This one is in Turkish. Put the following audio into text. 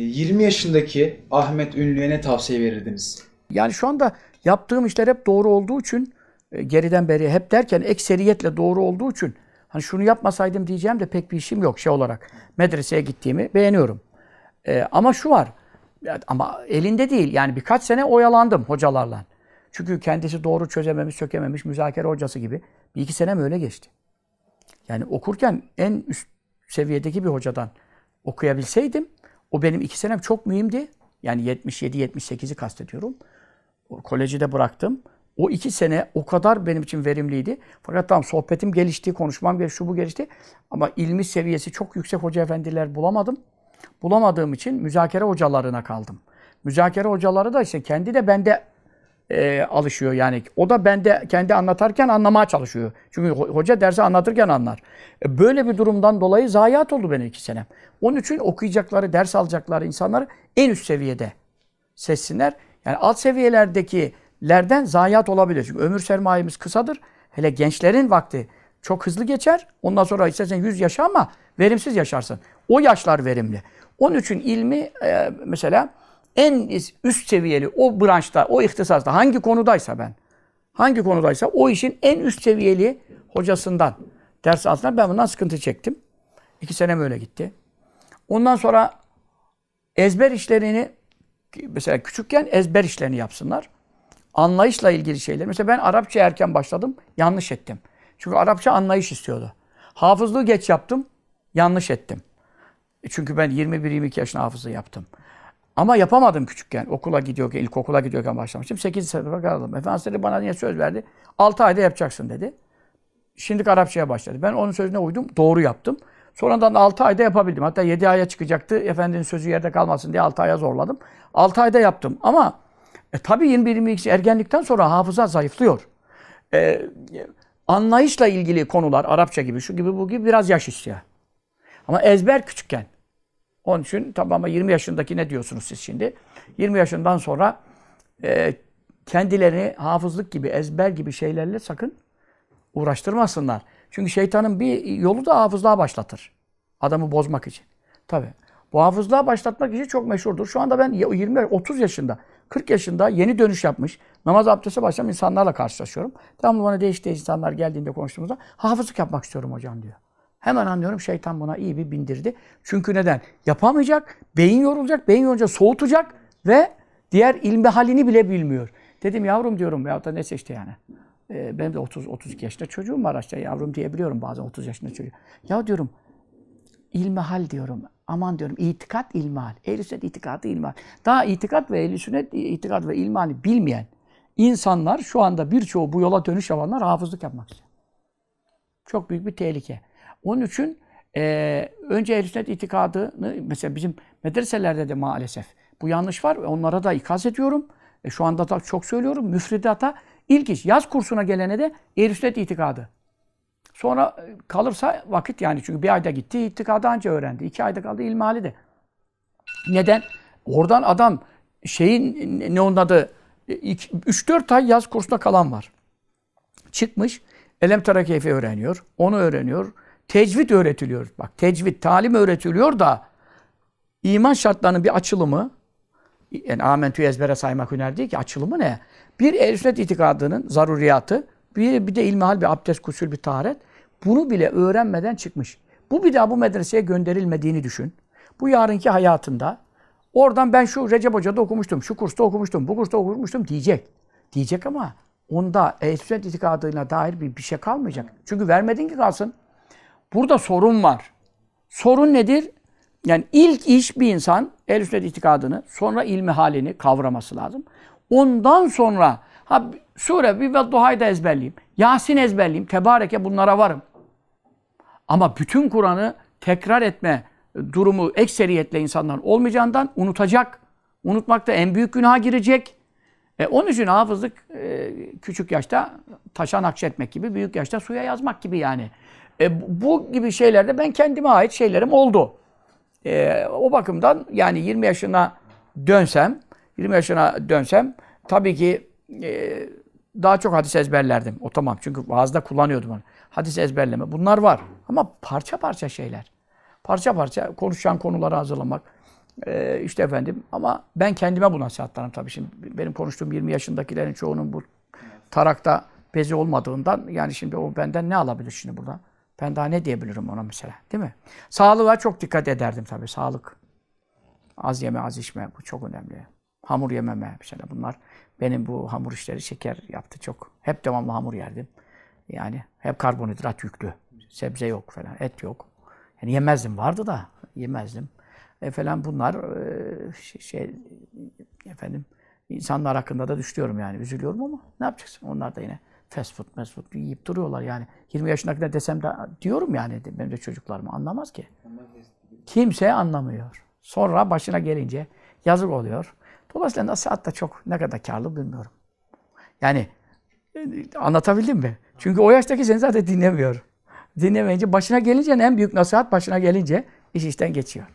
20 yaşındaki Ahmet Ünlü'ye ne tavsiye verirdiniz? Yani şu anda yaptığım işler hep doğru olduğu için e, geriden beri hep derken ekseriyetle doğru olduğu için hani şunu yapmasaydım diyeceğim de pek bir işim yok şey olarak. Medreseye gittiğimi beğeniyorum. E, ama şu var. Ama elinde değil. Yani birkaç sene oyalandım hocalarla. Çünkü kendisi doğru çözememiş, sökememiş, müzakere hocası gibi. Bir iki senem öyle geçti. Yani okurken en üst seviyedeki bir hocadan okuyabilseydim o benim iki senem çok mühimdi. Yani 77-78'i kastediyorum. O koleji de bıraktım. O iki sene o kadar benim için verimliydi. Fakat tamam sohbetim gelişti, konuşmam gelişti, şu bu gelişti. Ama ilmi seviyesi çok yüksek hoca efendiler bulamadım. Bulamadığım için müzakere hocalarına kaldım. Müzakere hocaları da işte kendi de bende e, alışıyor yani. O da bende kendi anlatarken anlamaya çalışıyor. Çünkü ho- hoca dersi anlatırken anlar. E, böyle bir durumdan dolayı zayiat oldu benim iki senem. Onun için okuyacakları, ders alacakları insanları en üst seviyede seçsinler. Yani alt seviyelerdekilerden zayiat olabilir. Çünkü ömür sermayemiz kısadır. Hele gençlerin vakti çok hızlı geçer. Ondan sonra istersen 100 yaşa ama verimsiz yaşarsın. O yaşlar verimli. Onun için ilmi e, mesela en üst seviyeli o branşta, o ihtisasta hangi konudaysa ben, hangi konudaysa o işin en üst seviyeli hocasından ders alsınlar. Ben bundan sıkıntı çektim. İki senem öyle gitti. Ondan sonra ezber işlerini mesela küçükken ezber işlerini yapsınlar. Anlayışla ilgili şeyler. Mesela ben Arapça erken başladım. Yanlış ettim. Çünkü Arapça anlayış istiyordu. Hafızlığı geç yaptım. Yanlış ettim. E Çünkü ben 21-22 yaşında hafızlığı yaptım. Ama yapamadım küçükken. Okula gidiyorken, ilkokula gidiyorken başlamıştım. 8 sınıfa kaldım. Efendimiz bana niye söz verdi? 6 ayda yapacaksın dedi. Şimdi Arapçaya başladı. Ben onun sözüne uydum. Doğru yaptım. Sonradan 6 ayda yapabildim. Hatta 7 aya çıkacaktı. Efendinin sözü yerde kalmasın diye 6 aya zorladım. 6 ayda yaptım. Ama e, tabii 21-22 ergenlikten sonra hafıza zayıflıyor. E, anlayışla ilgili konular, Arapça gibi, şu gibi, bu gibi biraz yaş istiyor. Ama ezber küçükken. Onun için tabii ama 20 yaşındaki ne diyorsunuz siz şimdi? 20 yaşından sonra e, kendilerini hafızlık gibi, ezber gibi şeylerle sakın uğraştırmasınlar. Çünkü şeytanın bir yolu da hafızlığa başlatır. Adamı bozmak için. Tabii. Bu hafızlığa başlatmak için çok meşhurdur. Şu anda ben 20 30 yaşında, 40 yaşında yeni dönüş yapmış, namaz abdeste başlayan insanlarla karşılaşıyorum. Devamlı bana değişik değişik insanlar geldiğinde konuştuğumuzda hafızlık yapmak istiyorum hocam diyor. Hemen anlıyorum şeytan buna iyi bir bindirdi. Çünkü neden? Yapamayacak, beyin yorulacak, beyin yorulunca soğutacak ve diğer ilmi halini bile bilmiyor. Dedim yavrum diyorum ya da neyse işte yani. Ee, benim de 30 32 yaşında çocuğum var işte yavrum diyebiliyorum bazen 30 yaşında çocuğu. Ya diyorum ilmihal diyorum. Aman diyorum itikat ilmihal. Ehl-i sünnet itikadı ilmihal. Daha itikat ve ehl-i sünnet itikat ve ilmihali bilmeyen insanlar şu anda birçoğu bu yola dönüş yapanlar hafızlık yapmak istiyor. Çok büyük bir tehlike. Onun için e, önce ehl-i sünnet itikadını mesela bizim medreselerde de maalesef bu yanlış var. Onlara da ikaz ediyorum. E, şu anda da çok söylüyorum. Müfredata ilk iş yaz kursuna gelene de ehl-i sünnet itikadı. Sonra e, kalırsa vakit yani çünkü bir ayda gitti itikadı anca öğrendi. iki ayda kaldı ilmihali de. Neden? Oradan adam şeyin ne onun adı 3-4 ay yaz kursuna kalan var. Çıkmış Elem Tara Keyfi öğreniyor. Onu öğreniyor. Tecvid öğretiliyor. Bak tecvid, talim öğretiliyor da iman şartlarının bir açılımı yani amentüyü ezbere saymak hüner değil ki açılımı ne? Bir ehl itikadının zaruriyatı, bir, bir de ilmihal, bir abdest, kusül, bir taharet. Bunu bile öğrenmeden çıkmış. Bu bir daha bu medreseye gönderilmediğini düşün. Bu yarınki hayatında oradan ben şu Recep Hoca'da okumuştum, şu kursta okumuştum, bu kursta okumuştum diyecek. Diyecek ama onda ehl itikadına dair bir, bir şey kalmayacak. Çünkü vermedin ki kalsın. Burada sorun var. Sorun nedir? Yani ilk iş bir insan ehl sünnet itikadını, sonra ilmi halini kavraması lazım. Ondan sonra ha sure bir ve duhayı da ezberleyeyim. Yasin ezberleyeyim. Tebareke bunlara varım. Ama bütün Kur'an'ı tekrar etme durumu ekseriyetle insanların olmayacağından unutacak. Unutmakta en büyük günaha girecek. E, onun için hafızlık e, küçük yaşta taşa nakşetmek gibi, büyük yaşta suya yazmak gibi yani. E, bu- gibi şeylerde ben kendime ait şeylerim oldu. E, o bakımdan yani 20 yaşına dönsem, 20 yaşına dönsem tabii ki e, daha çok hadis ezberlerdim. O tamam çünkü vaazda kullanıyordum onu. Hadis ezberleme bunlar var ama parça parça şeyler. Parça parça konuşan konuları hazırlamak. Ee, işte efendim ama ben kendime bu nasihatlarım tabii. Şimdi benim konuştuğum 20 yaşındakilerin çoğunun bu tarakta bezi olmadığından yani şimdi o benden ne alabilir şimdi burada? Ben daha ne diyebilirim ona mesela değil mi? Sağlığa çok dikkat ederdim tabii. Sağlık. Az yeme az içme bu çok önemli. Hamur yememe mesela bunlar benim bu hamur işleri şeker yaptı çok. Hep devamlı hamur yerdim. Yani hep karbonhidrat yüklü. Sebze yok falan, et yok. Yani yemezdim vardı da yemezdim. E falan bunlar e, şey, şey efendim insanlar hakkında da düşünüyorum yani üzülüyorum ama ne yapacaksın? Onlar da yine fast food, fast food yiyip duruyorlar yani. 20 yaşındakine desem de diyorum yani benim de çocuklarım anlamaz ki. Kimse anlamıyor. Sonra başına gelince yazık oluyor. Dolayısıyla nasihat da çok ne kadar karlı bilmiyorum. Yani e, anlatabildim mi? Çünkü o yaştaki seni zaten dinlemiyor. Dinlemeyince başına gelince en büyük nasihat başına gelince iş işten geçiyor.